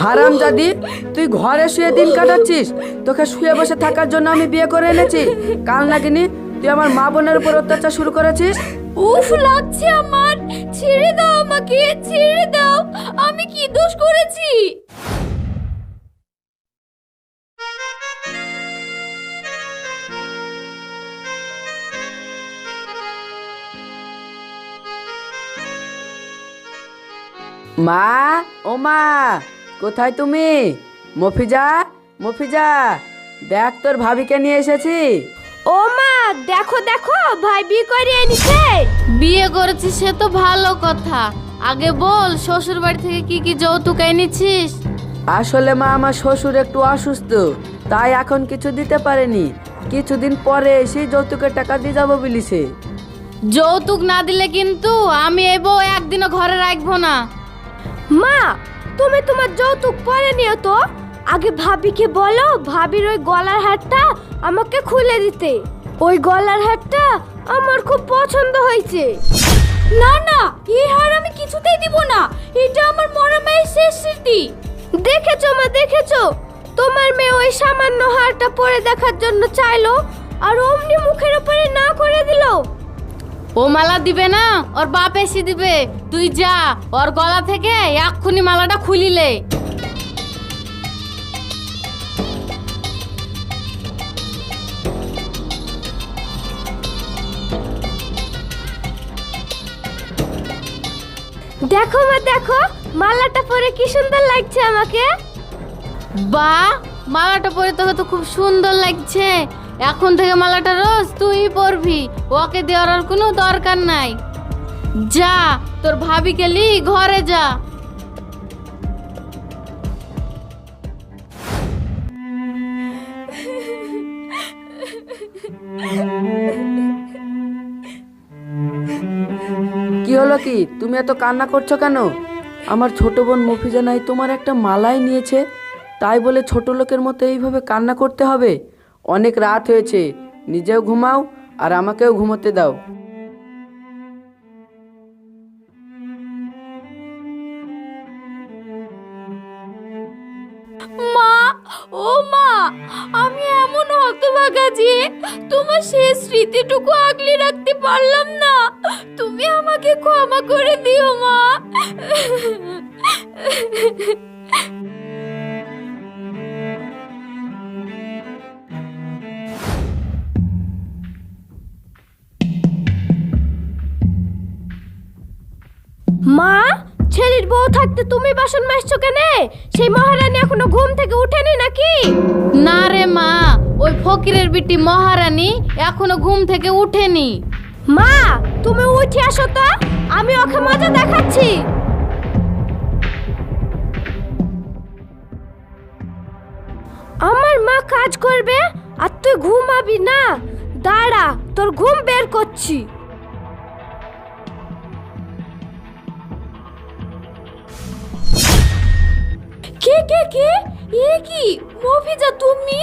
হারাম জাদি, তুই ঘরে শুয়ে দিন কাটাচ্ছিস। তোকে শুয়ে বসে থাকার জন্য আমি বিয়ে করে এনেছি। কাল নাকিনি তুই আমার মা বোনের উপর অত্যাচার শুরু করেছিস? উফ, লাগছে আমার। ছেড়ে দাও আমাকে, ছেড়ে দাও। আমি কি দোষ করেছি? মা ও মা কোথায় তুমি? মফিজা মফিজা দেখ তোর ভাবিকে নিয়ে এসেছি। ও মা দেখো দেখো ভাই বিয়ে করে এনেছে। বিয়ে করেছিস সে তো ভালো কথা। আগে বল শ্বশুর বাড়ি থেকে কি কি যৌতুক এনেছিস? আসলে মা আমার শ্বশুর একটু অসুস্থ তাই এখন কিছু দিতে পারেনি। কিছুদিন পরে এসে যৌতুকের টাকা দিয়ে যাব বলিছে। যৌতুক না দিলে কিন্তু আমি এই বউ একদিনও ঘরে রাখব না। মা, তুমি তোমার যৌতুক পরে নিও তো। আগে ভাবিকে বলো, ভাবির ওই গলার হারটা আমাকে খুলে দিতে। ওই গলার হারটা আমার খুব পছন্দ হয়েছে। না না এই হার আমি কিছুতেই দিব না। এটা আমার মরা মায়ের শেষ স্মৃতি। দেখেছ মা, দেখেছ? তোমার মেয়ে ওই সামান্য হারটা পরে দেখার জন্য চাইলো, আর অমনি মুখের উপরে না করে দিলো। ও মালা দিবে না ওর বাপ এসে দিবে। তুই যা ওর গলা থেকে এক্ষুনি মালাটা খুলিলে। দেখো মা দেখো মালাটা পরে কি সুন্দর লাগছে আমাকে। বা মালাটা পরে তোকে তো খুব সুন্দর লাগছে। এখন থেকে মালাটা রোজ তুই পরবি। ওকে দেওয়ার আর কোনো দরকার নাই। যা, তোর ভাবিকে লি ঘরে যা। কি হলো কি? তুমি এত কান্না করছ কেন? আমার ছোট বোন মফিজা নাই তোমার একটা মালাই নিয়েছে। তাই বলে ছোট লোকের মতো এইভাবে কান্না করতে হবে? অনেক রাত হয়েছে, নিজেও ঘুমাও আর আমাকেও ঘুমোতে দাও। মা, ও মা, আমি এমন হতভাগা যে তোমার শেষ স্মৃতিটুকু আগলে রাখতে পারলাম না। তুমি আমাকে ক্ষমা করে দিও মা। তুমি বাসন মাজছো কেন? সেই মহারানী এখনও ঘুম থেকে উঠেনি নাকি? না রে মা ওই ফকিরের বিটি মহারানী এখনও ঘুম থেকে উঠেনি। মা তুমি উঠে আসো তো আমি ওকে মজা দেখাচ্ছি। আমার মা কাজ করবে আর তুই ঘুমাবি না। দাঁড়া তোর ঘুম বের করছি। কে কে কে? এ কি? মফিজা তুমি?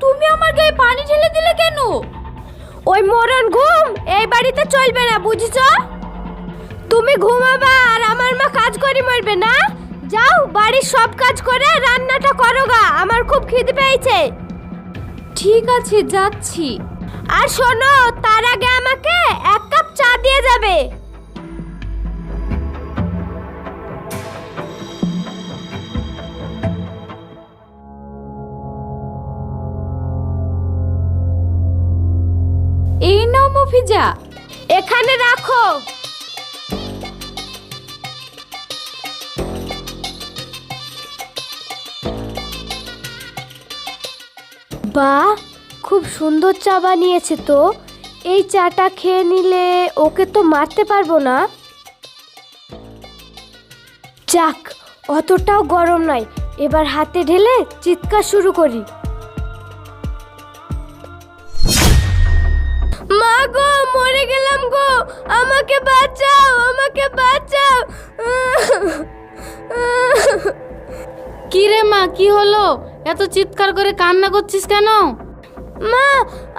তুমি আমার গায়ে পানি ঢেলে দিলে কেন? ওই মরণ ঘুম এই বাড়িতে চলবে না বুঝছ? তুমি ঘুমাবা আর আমার মা কাজ করে মরবে না? যাও বাড়ির সব কাজ করে রান্নাটা করো গা আমার খুব খিদে পেয়েছে। ঠিক আছে যাচ্ছি। আর শোনো তার আগে আমাকে এক কাপ চা দিয়ে যাবে। মফিজা এখানে রাখো। বাহ খুব সুন্দর চা বানিয়েছে তো। এই চাটা খেয়ে নিলে ওকে তো মারতে পারব না। যাক, অতটাও গরম নয়। এবার হাতে ঢেলে চিৎকার শুরু করি। মা গো মরে গেলাম গো। আমাকে বাঁচাও আমাকে বাঁচাও। কি রে মা কি হলো? এত চিৎকার করে কান্না করছিস কেন? মা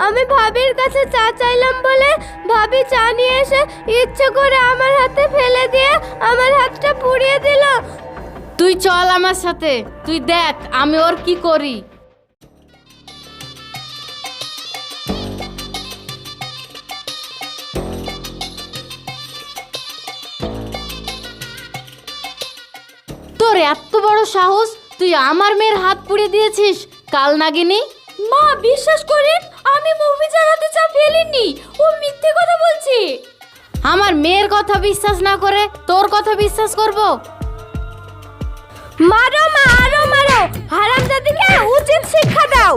আমি ভাবির কাছে চা চাইলাম বলে ভাবি চা নিয়ে এসে ইচ্ছে করে আমার হাতে ফেলে দিয়ে আমার হাতটা পুড়িয়ে দিল। তুই চল আমার সাথে তুই দেখ আমি ওর কি করি। তোর এত বড় সাহস তুই আমার মেয়ের হাত পুড়ে দিয়েছিস কাল নাগিনি? মা বিশ্বাস করেন আমি মুভি চালাতে চা ফেলিনি। ও মিথ্যে কথা বলছে। আমার মেয়ের কথা বিশ্বাস না করে তোর কথা বিশ্বাস করব? মারো মা আরও মারো। হারামজাদিকে উচিত শিক্ষা দাও।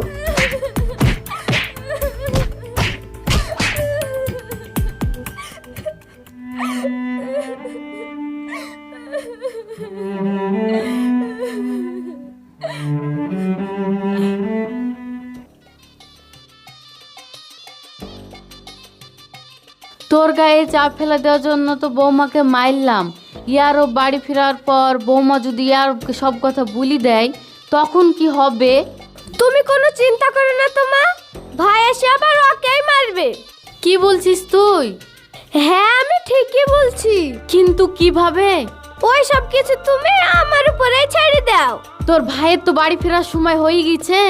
গায়ে চাপ ফেলে দেওয়ার জন্য তো বৌমাকে মারলাম। ইয়ারও বাড়ি ফেরার পর বৌমা যদি ইয়ার সব কথা বলি দেয় তখন কি হবে? তুমি কোনো চিন্তা করো না তো মা ভাই এসে আবার ওকেই মারবে। কি বলছিস তুই? হ্যাঁ আমি ঠিকই বলছি। কিন্তু কীভাবে? ওই সব কিছু তুমি আমার উপরে ছেড়ে দাও। তোর ভাইয়ের তো বাড়ি ফেরার সময় হয়ে গেছে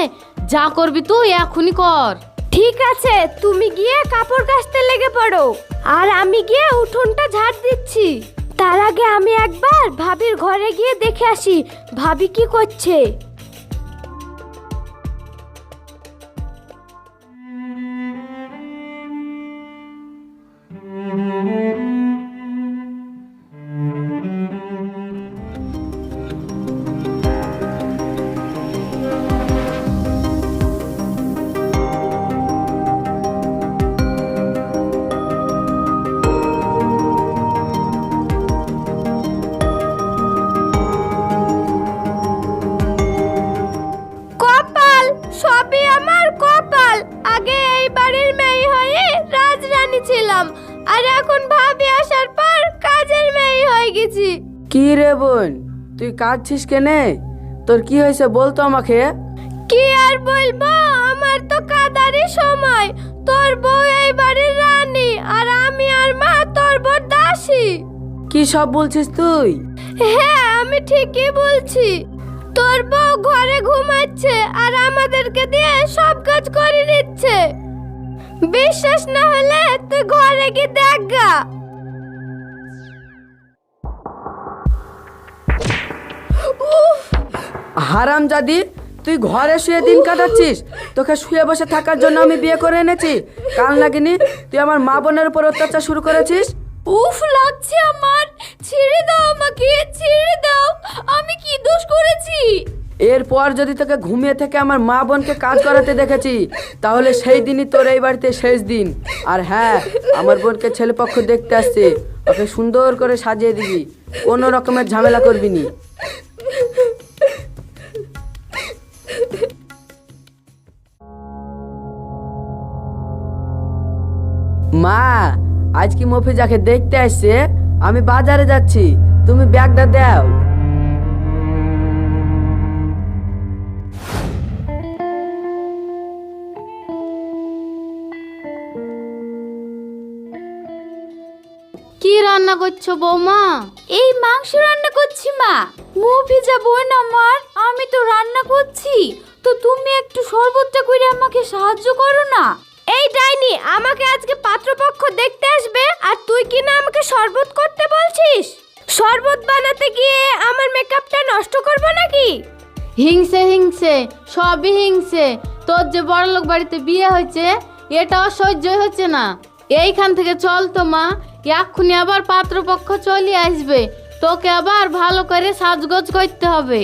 যা করবি তুই এখনই কর। ঠিক আছে, তুমি গিয়ে কাপড় কাচতে লেগে পড়ো। আর আমি গিয়ে উঠোনটা ঝাড় দিচ্ছি। তার আগে আমি একবার ভাবির ঘরে গিয়ে দেখে আসি, ভাবি কি করছে। কাঁদছিস কেনে? তোর কি হয়েছে বলতো আমাকে। কি আর বলব? আমার তো কাদারই সময়। তোর বউ এই বাড়ির রানী আর আমি আর মা তোর বউ দাসী। কি সব বলছিস তুই? হ্যাঁ আমি ঠিকই বলছি। তোর বউ ঘরে ঘুমাচ্ছে আর আমাদেরকে দিয়ে সব কাজ করে নিচ্ছে। বিশ্বাস না হলে তুই ঘরে গিয়ে দেখ গা। হারাম জাদি তুই ঘরে শুয়ে দিন কাটাচ্ছিস। তোকে শুয়ে বসে থাকার জন্য আমি বিয়ে করে এনেছি। কাল নাগিনি তুই আমার মা বোনের উপর অত্যাচার শুরু করেছিস? উফ লাগছে আমার। ছেড়ে দাও আমাকে ছেড়ে দাও। আমি কি দোষ করেছি? এরপর যদি তোকে ঘুমিয়ে থেকে আমার মা বোনকে কাজ করাতে দেখেছি তাহলে সেই দিনই তোর এই বাড়িতে শেষ দিন। আর হ্যাঁ আমার বোনকে ছেলেপক্ষ দেখতে আসছে। ওকে সুন্দর করে সাজিয়ে দিবি। কোনো রকমের ঝামেলা করবি নি। মা আজ কি মফিজাকে দেখতে আসছে? আমি বাজারে যাচ্ছি তুমি ব্যাগটা দাও। কি রান্না করছ বৌমা? এই মাংস রান্না করছি মা। মুভি যা বোন আমার আমি তো রান্না করছি। তো তুমি একটু শরবতটা করে আমাকে সাহায্য করো না। এই ডাইনি আমাকে আজকে পাত্রপক্ষ দেখতে আসবে আর তুই কি না আমাকে শরবত করতে বলছিস? শরবত বানাতে গিয়ে আমার মেকআপটা নষ্ট করব নাকি? হিংসে হিংসে সবই হিংসে। তোর যে বড়লোক বাড়িতে বিয়ে হয়েছে এটা সহ্যই হচ্ছে না। এইখান থেকে চল তো মা। এক্ষুনি আবার পাত্রপক্ষ চলে আসবে। তোকে আবার ভালো করে সাজগোজ করতে হবে।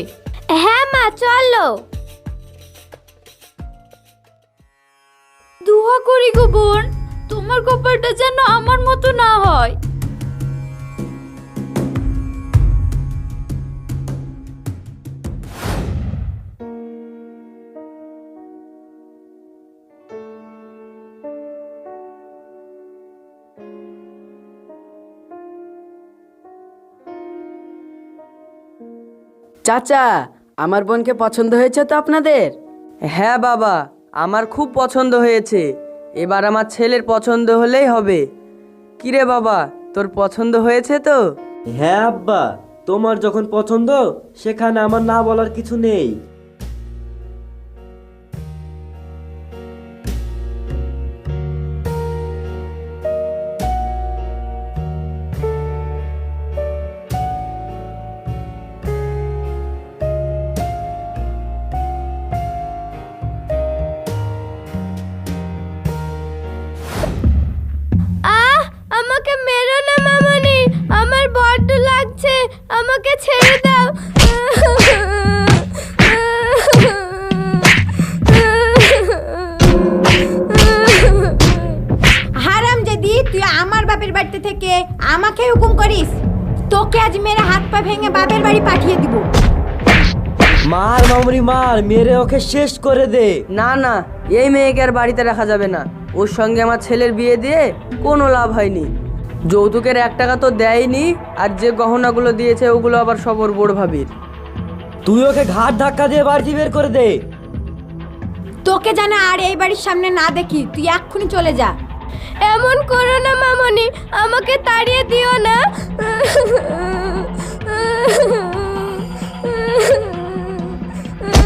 হ্যাঁ মা চলো। দুহা করি গো বোন, তোমার কপালটা যেন আমার মতো না হয়। চাচা, আমার বোনকে পছন্দ হয়েছে তো আপনাদের? হ্যাঁ বাবা আমার খুব পছন্দ হয়েছে। এবার আমার ছেলের পছন্দ হলেই হবে। কিরে বাবা, তোর পছন্দ হয়েছে তো? হ্যাঁ আব্বা, তোমার যখন পছন্দ, সেখানে আমার না বলার কিছু নেই। মার মামুনি মার মেরে ওকে শেষ করে দে। না না এই মেয়েকে আর বাড়িতে রাখা যাবে না। ওর সঙ্গে আমার ছেলের বিয়ে দিয়ে কোনো লাভ হয়নি। যৌতুকের এক টাকা তো দেয়নি আর যে গহনাগুলো দিয়েছে ওগুলো আবার সবর বড় ভাবির। তুই ওকে ঘাট ধাক্কা দিয়ে বাড়ি বের করে দে। তোকে জানা আর এই বাড়ির সামনে না দেখি তুই এক্ষুনি চলে যা। এমন করো না মামনি আমাকে তাড়িয়ে দিও না।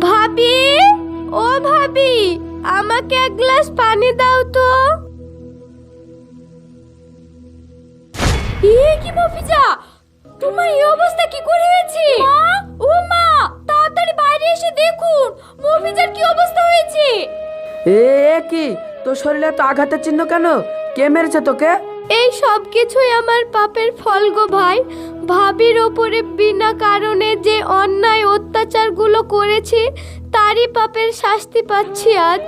ভাবি ও ভাবি আমাকে এক গ্লাস পানি দাও তো। এ কি মফিজা তোমার এই অবস্থা কি করে হয়েছে? মা ও মা তাড়াতাড়ি বাইরে এসে দেখুন মফিজার কি অবস্থা হয়েছে? এ এ কি? তোর শরীরে তো আঘাতের চিহ্ন কেন? কে মেরেছে তোকে? এই সব কিছুই আমার পাপের ফল গো ভাই। ভাবির ওপরে বিনা কারণে যে অন্যায় অত্যাচারগুলো করেছি তারই পাপের শাস্তি পাচ্ছি আজ।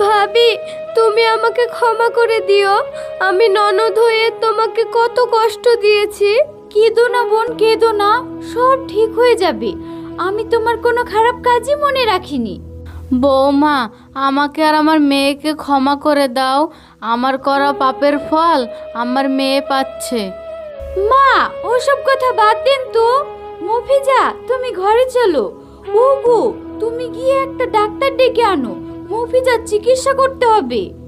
ভাবি তুমি আমাকে ক্ষমা করে দিও। আমি ননদ হয়ে তোমাকে কত কষ্ট দিয়েছি। কেঁদো না বোন কেঁদো না। সব ঠিক হয়ে যাবে। আমি তোমার কোনো খারাপ কাজই মনে রাখিনি। বৌমা আমাকে আর আমার মেয়েকে ক্ষমা করে দাও। আমার করা পাপের ফল আমার মেয়ে পাচ্ছে। মা, ওসব কথা বাদ দিন তো। মফিজা, তুমি ঘরে চলো। ওগো, তুমি গিয়ে একটা ডাক্তার ডেকে আনো। মফিজার চিকিৎসা করতে হবে।